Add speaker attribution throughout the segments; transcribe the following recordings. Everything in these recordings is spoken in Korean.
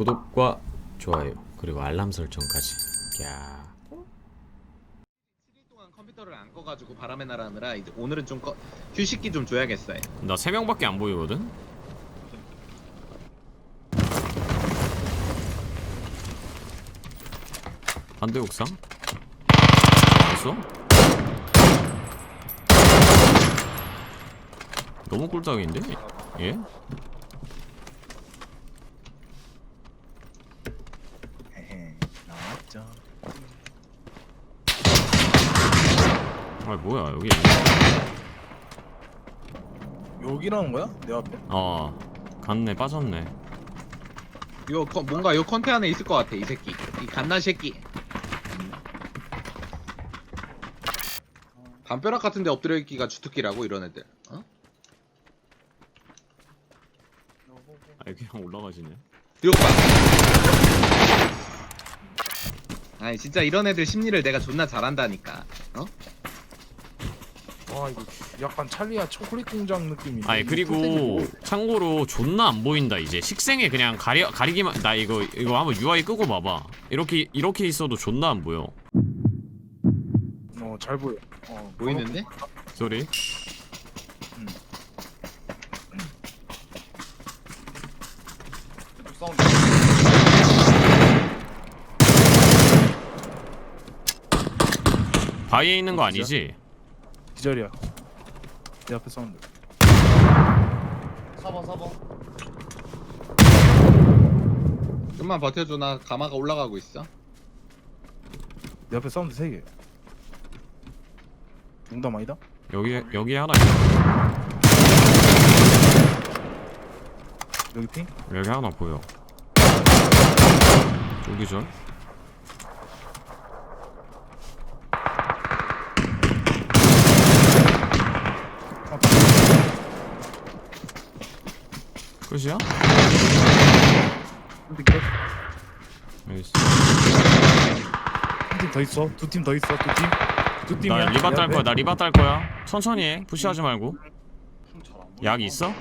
Speaker 1: 구독과 좋아요 그리고 알람 설정까지. 야.
Speaker 2: 7일 동안 컴퓨터를 안 꺼가지고 바람의 나라 하느라 이제 오늘은 좀 꺼, 휴식기 좀 줘야겠어요.
Speaker 1: 나세 명밖에 안 보이거든. 반대 옥상? 있어? 너무 꿀딱인데? 예?
Speaker 3: 헤헤 나왔죠
Speaker 1: 아 뭐야 여기
Speaker 3: 여기라는 거야? 내 앞에?
Speaker 1: 어 갔네 빠졌네
Speaker 2: 요 컨- 뭔가 요 컨테 안에 있을 것 같아 이 새끼. 이 갓나 새끼. 담벼락 같은데 엎드려 있기가 주특기라고 이런 애들. 어?
Speaker 1: 아 그냥 올라가지네
Speaker 2: 이거 봐. 아니 진짜 이런 애들 심리를 내가 존나 잘한다니까. 어?
Speaker 3: 와 이거 약간 찰리아 초콜릿 공장 느낌이
Speaker 1: 아니 그리고 참고로 존나 안 보인다 이제. 식생에 그냥 가리 가리기만 나 이거 이거 한번 UI 끄고 봐봐. 이렇게 이렇게 있어도 존나 안 보여.
Speaker 3: 어잘 보여. 어
Speaker 2: 보이는데?
Speaker 1: 소리? 바위에 있는 거 아니지?
Speaker 3: 기절이야. 내 앞에 사운드
Speaker 4: 4번 4번
Speaker 2: 좀만 버텨줘. 나 가마가 올라가고 있어.
Speaker 3: 내 앞에 사운드 3개. 농담 아니다?
Speaker 1: 여기 여기 하나 있어
Speaker 3: 여기 핑?
Speaker 1: 여기 하나 보여. 여기 전 끝이야?
Speaker 3: 한팀 더 있어. 두 팀 더 있어. 두 팀 두 팀이야.
Speaker 1: 나 리바 내딸
Speaker 3: 앞에.
Speaker 1: 거야. 나 리바 딸 거야. 천천히 해. 푸시하지 말고. 약 있어?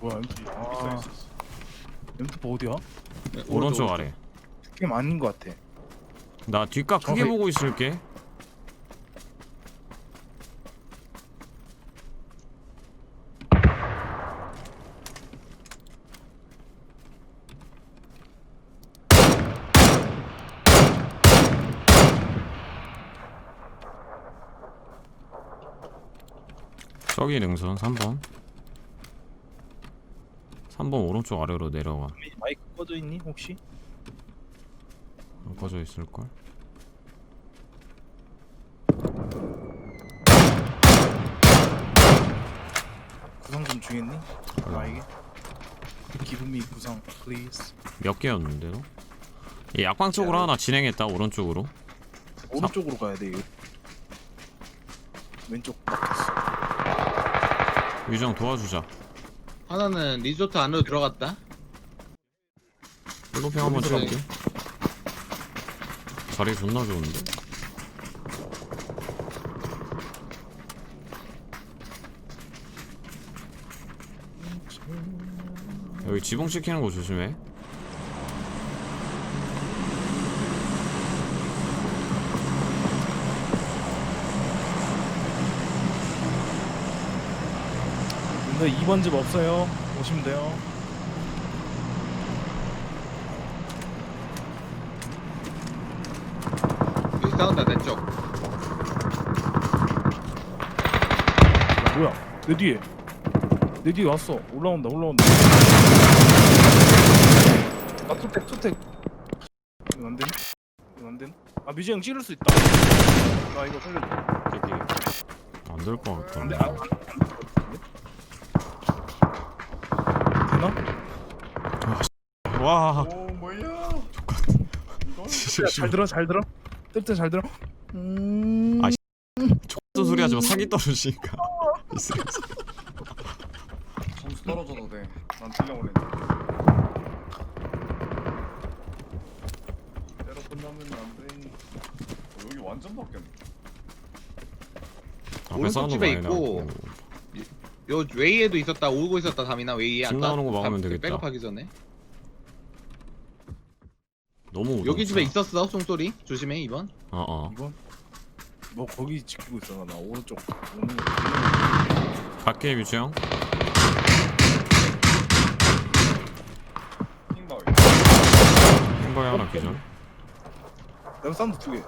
Speaker 3: 뭐야 M2 아. M2 어디야?
Speaker 1: 오른쪽 아래.
Speaker 3: 게임 아닌 것 같아.
Speaker 1: 나 뒷각 크게
Speaker 3: 저기-
Speaker 1: 보고 있을게 저기 능선 3번 3번 오른쪽 아래로 내려가
Speaker 3: 마이크 꺼져 있니 혹시?
Speaker 1: 꺼져 있을걸?
Speaker 3: 구상 좀 주겠니?
Speaker 1: 몰라.
Speaker 3: 나에게 기분미 구상 플리즈
Speaker 1: 몇 개였는데 너? 이 약방 쪽으로 하나 진행했다 오른쪽으로
Speaker 3: 오른쪽으로 가야 돼 이거. 왼쪽
Speaker 1: 유정 도와주자.
Speaker 2: 하나는 리조트 안으로 들어갔다.
Speaker 1: 플로핑 한번 쳐볼게. 자리 존나 좋은데. 여기 지붕 찍히는 거 조심해
Speaker 3: 근데 2번 집 없어요. 오시면 돼요.
Speaker 2: 여기 싸운다 내 쪽.
Speaker 3: 야, 뭐야? 내 뒤에. 내 뒤에 왔어. 올라온다 올라온다. 아 투택 투택. 이거 안 되나? 이거 안 되나? 아 뮤지 형 찌를 수 있다. 나 이거 살려줘.
Speaker 1: 안될 것 같다
Speaker 3: 안돼 안, 안, 안, 되나?
Speaker 1: 와.
Speaker 4: 오 뭐야
Speaker 3: 잘 들어 잘 들어. 뜰때 잘 들어. 음...
Speaker 1: 아, 또 소리 하지 마. 사기 떨어지니까.
Speaker 4: 점수 떨어져도 돼 난 틀려버리네 때로 끝나면 안 돼. 어, 여기 완전 바뀌었네.
Speaker 1: 앞에 싸우는 거
Speaker 2: 오른쪽 집에
Speaker 1: 많이
Speaker 2: 있고.
Speaker 1: 나고
Speaker 2: 요 웨이에도 있었다 오고 있었다 담이나 웨이에
Speaker 1: 집 나오는 거 막으면 되겠다.
Speaker 2: 백업하기 전에
Speaker 1: 너무
Speaker 2: 여기 집에. 있었어 송소리? 조심해 이번.
Speaker 1: 어어.
Speaker 3: 이번? 뭐 거기 지키고 있어 나 오른쪽 오는 거
Speaker 1: 갈게 뮤지 형?
Speaker 4: 킹바위.
Speaker 1: 흰거에 하나 기절.
Speaker 3: 내가 사운드 두개.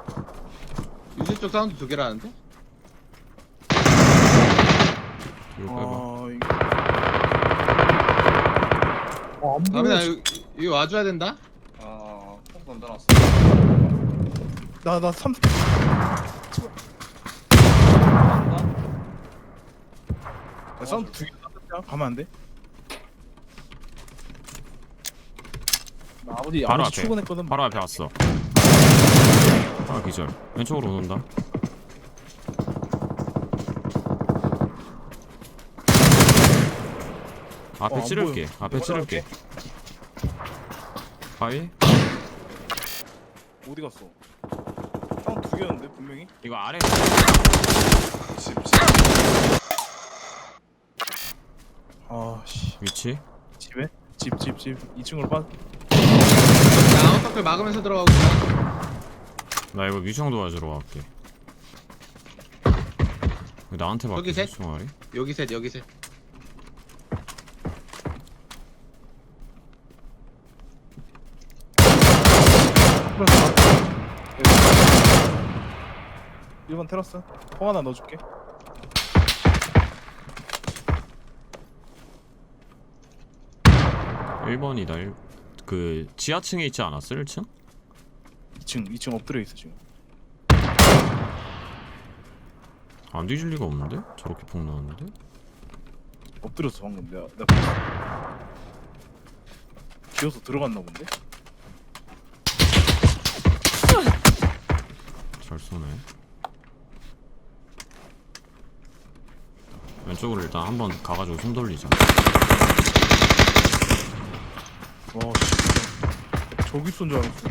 Speaker 2: 유지 쪽 사운드 두 개라는데?
Speaker 1: 이거 빼봐.
Speaker 3: 아 이거. 어 안 보여.
Speaker 2: 아미나 여기, 여기 와줘야 된다
Speaker 4: 던져놨어.
Speaker 3: 나나 3... 나 사운드 두개 가면 안 돼? 나 아버지
Speaker 1: 바로
Speaker 3: 아버지
Speaker 1: 앞에.
Speaker 3: 출근했거든.
Speaker 1: 바로 앞에 왔어. 하나 기절. 왼쪽으로 오는다. 앞에
Speaker 3: 어, 안
Speaker 1: 찌를게. 앞에 찌를게? 바위
Speaker 3: 어디 갔어? 사운드 두 개였는데 분명히
Speaker 1: 이거 아래
Speaker 4: 집, 집.
Speaker 3: 아씨
Speaker 1: 위치
Speaker 3: 집에? 집 집 집 2층으로
Speaker 2: 빠나 아웃서클 막으면서 들어가고 있어
Speaker 1: 나 이거 형 도와주러 갈게 왜 나한테
Speaker 2: 저기
Speaker 1: 맡기지
Speaker 2: 셋.
Speaker 1: 총알이?
Speaker 2: 여기 셋 여기 셋
Speaker 3: 네. 1번 테라스 포 하나 넣어줄게
Speaker 1: 1번이다 1... 그 지하층에 있지 않았어 1층?
Speaker 3: 2층 2층 엎드려 있어 지금
Speaker 1: 안 뒤질 리가 없는데? 저렇게 폭 나왔는데?
Speaker 3: 엎드렸어 방금 내가 내가 봤어. 기어서 들어갔나 본데?
Speaker 1: 잘 쏘네. 왼쪽으로 일단 한번 가가지고 손 돌리자.
Speaker 3: 와 진짜. 저기 쏜 줄 알았어.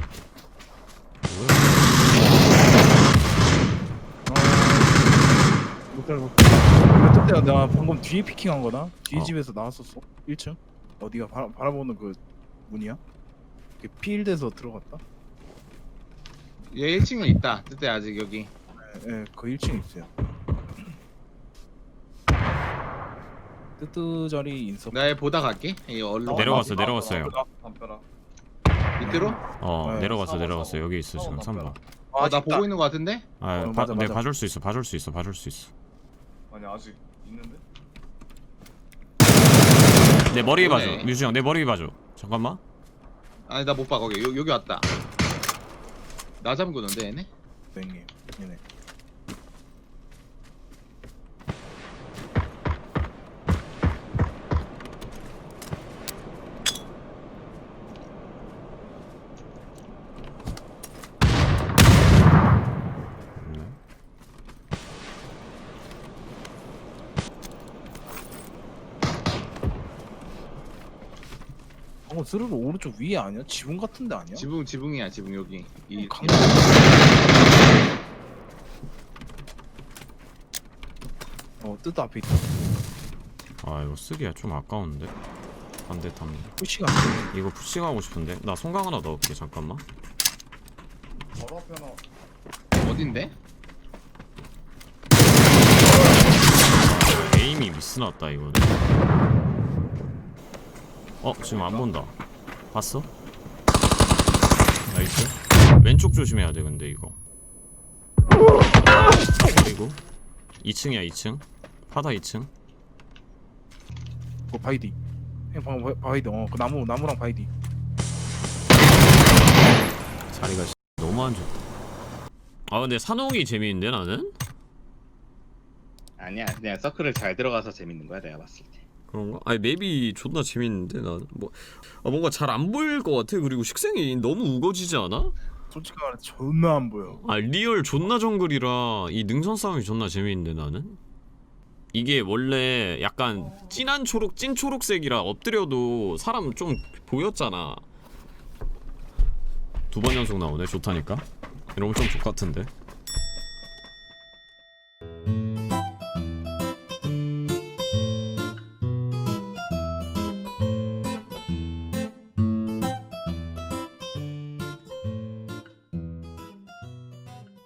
Speaker 3: 아 못할 것 같아 그때 나 방금 뒤에 피킹한 거나 뒤에
Speaker 1: 어.
Speaker 3: 집에서 나왔었어? 1층? 어디가 바라, 바라보는 그 문이야? 그 필드에서 들어갔다?
Speaker 2: 얘 1층에 있다. 그때 아직 여기.
Speaker 3: 예, 그 1층에 있어요. 뜨뜨 자리 인석
Speaker 2: 나얘 보다 갈게. 이 얼로
Speaker 1: 내려갔어,
Speaker 3: 나-
Speaker 1: 내려갔어요.
Speaker 3: 나-
Speaker 4: 담벼락.
Speaker 2: 밑으로?
Speaker 1: 어
Speaker 3: 네,
Speaker 1: 내려갔어 내려갔어. 여기 있어 지금
Speaker 4: 싸워,
Speaker 1: 3번
Speaker 3: 아,
Speaker 2: 아 나. 보고 있는 거 같은데?
Speaker 1: 아
Speaker 3: 어,
Speaker 1: 봐,
Speaker 3: 맞아,
Speaker 1: 내가
Speaker 3: 맞아.
Speaker 1: 봐줄 수 있어 봐줄 수 있어 봐줄 수 있어.
Speaker 4: 아니, 아직 있는데?
Speaker 1: 내 머리 봐줘.
Speaker 2: 그래.
Speaker 1: 뮤지 형내 머리 봐줘. 잠깐만.
Speaker 2: 아니 나 못 봐 거기. 요, 여기 왔다 나 잠그는데 얘네
Speaker 3: 맹님 얘네
Speaker 1: 네.
Speaker 3: 방금 스르르 오른쪽 위에 아니야? 지붕 같은데 아니야?
Speaker 2: 지붕 지붕이야 지붕 여기 이
Speaker 3: 강- 어 뜨뜻 앞에 있다
Speaker 1: 아 이거 쓰기야 좀 아까운데 반대 탐
Speaker 3: 푸시가
Speaker 1: 이거 푸싱하고 싶은데 나 성강 하나 넣을게 잠깐만
Speaker 4: 바로 앞에 하나.
Speaker 2: 어딘데?
Speaker 1: 에임이 미스 났다 이거는 어 지금 안 본다. 봤어? 나이스. 왼쪽 조심해야 돼 근데 이거. 그리고 2층이야 2층. 파다 2층.
Speaker 3: 그 바이디. 형 방금 바- 바이디 어그 나무 나무랑 바이디.
Speaker 1: 자리가 씨, 너무 안 좋다. 아 근데 산옥이 재미있는데 나는?
Speaker 2: 아니야 그냥 서클을 잘 들어가서 재밌는 거야 내가 봤을 때
Speaker 1: 그런가? 아니 맵이 존나 재밌는데 나는. 뭐 아, 뭔가 잘 안 보일 것 같아. 그리고 식생이 너무 우거지지 않아?
Speaker 3: 솔직히 말해 존나 안 보여.
Speaker 1: 아 리얼 존나 정글이라 이 능선 싸움이 존나 재미있는데 나는? 이게 원래 약간 진한 초록 찐 초록색이라 엎드려도 사람 좀 보였잖아. 두 번 연속 나오네 좋다니까. 이러면 좀 족같은데